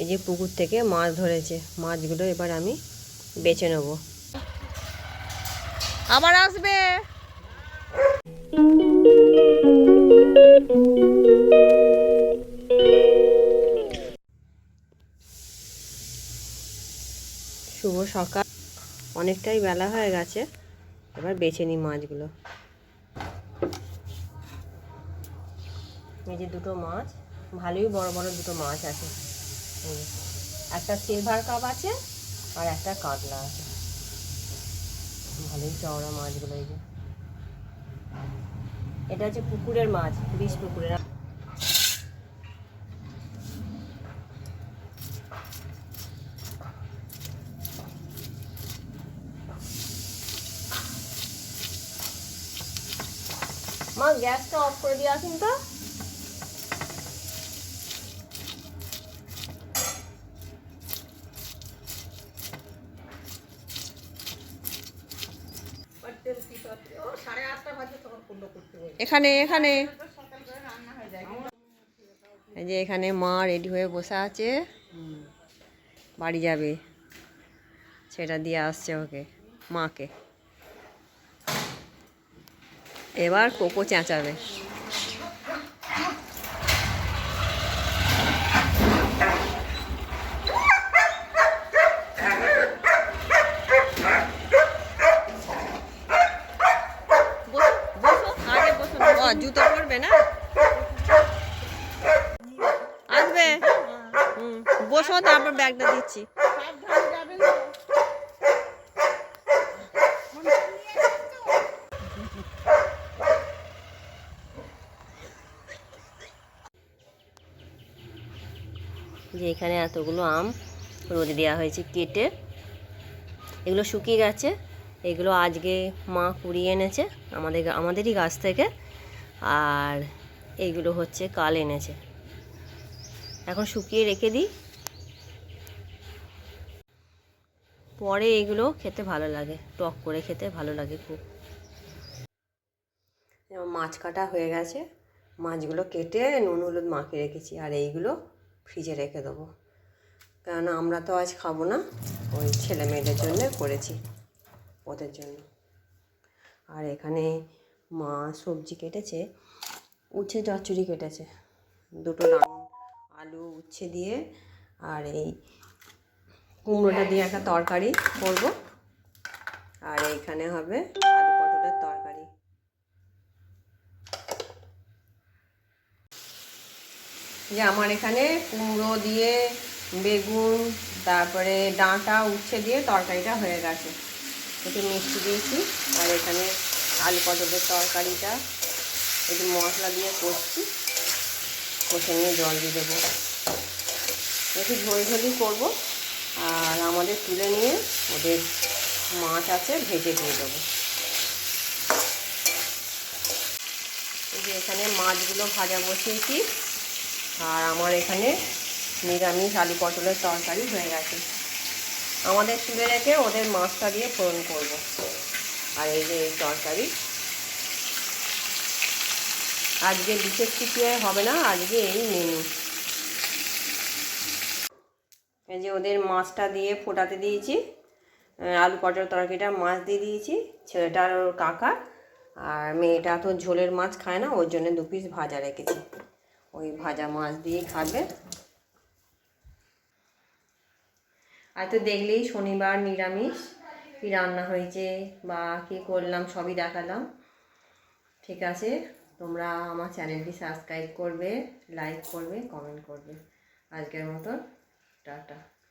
এই যে পুকুর থেকে মাছ ধরেছে মাছগুলো এবার আমি বেছে নেব। আবার আসবে। শুভ সকাল। অনেকটাই বেলা হয়ে গেছে এবার বেছে নিই মাছগুলো। এই যে দুটো মাছ ভালোই বড় বড় দুটো মাছ আছে। একটা সিলভার কাপ আছে আর একটা কাতলা আছে। ভালোই চওড়া মাছগুলো এই যে। এটা হচ্ছে পুকুরের মাছ, বিষ পুকুরের মা, গ্যাসটা অফ করে দিয়ে আসুন তো। এখানে এখানে। এই যে এখানে মা রেডি হয়ে বসে আছে। বাড়ি যাবে। সেটা দিয়ে আসছে ওকে, মাকে। এবার কোকো চেঁচাবে বসো, বসো, আগে বসো। ও, জুতো পরবে না? আসবে? বসো, তারপর ব্যাগটা দিচ্ছি। যে এখানে এতগুলো আম রোদে দেওয়া হয়েছে কেটে, এগুলো শুকিয়ে গেছে, এগুলো আজকে মা কুড়িয়ে এনেছে আমাদের আমাদেরই গাছ থেকে। আর এইগুলো হচ্ছে কাল এনেছে। এখন শুকিয়ে রেখে দিই। পরে এগুলো খেতে ভালো লাগে, টক করে খেতে ভালো লাগে খুব। মাছ কাটা হয়ে গেছে। মাছগুলো কেটে নুন, হলুদ মাখিয়ে রেখেছি আর এইগুলো ফ্রিজে রেখে দেবো। কেননা আমরা তো আজ খাব না, ওই ছেলে মেয়েদের জন্য করেছি, ওদের জন্য। আর এখানে মা সবজি কেটেছে, উচ্ছে চচ্চড়ি কেটেছে। দুটো দারুণ আলু উচ্ছে দিয়ে আর এই কুমড়োটা দিয়ে একটা তরকারি করব। আর এইখানে হবে আলু পটলের তরকারি। যে আমার এখানে কুমড়ো দিয়ে বেগুন, তারপরে ডাঁটা, উচ্ছে দিয়ে তরকারিটা হয়ে গেছে। একটু মিষ্টি দিয়েছি, আর এখানে আলু পটলের তরকারিটা একটু মশলা দিয়ে কষছি, কষে নিয়ে জল দিয়ে দেবো। একটু ঝোল ঝোলই করব, আর আমাদের তুলে নিয়ে ওদের মাছ আছে, ভেজে দিয়ে দেবো। এই যে এখানে মাছগুলো ভাজা বসিয়েছি, আর আমার এখানে নিরামিষ আলু পটলের তরকারি হয়ে গেছে। আমাদের তুলে রেখে ওদের মাছটা দিয়ে ফোড়ন করব। আর এই যে এই তরকারি। আজকে বিশেষ কিছু হবে না, আজকে এই মেনু এই যে ওদের মাছটা দিয়ে ফোটাতে দিয়েছি। আলু পটল তরকারিটা মাছ দিয়ে দিয়েছি। ছেলেটার ওর কাকা। আর মেয়েটা তো ঝোলের মাছ খায় না, ওর জন্য দু পিস ভাজা রেখেছি। ওই ভাজা মাছ দিয়ে খাবে। আর তো দেখলেই শনিবার নিরামিষ। কী রান্না হয়েছে বা কী করলাম সবই দেখালাম। ঠিক আছে, তোমরা আমার চ্যানেলটি সাবস্ক্রাইব করবে, লাইক করবে, কমেন্ট করবে। আজকের মতন, টাটা।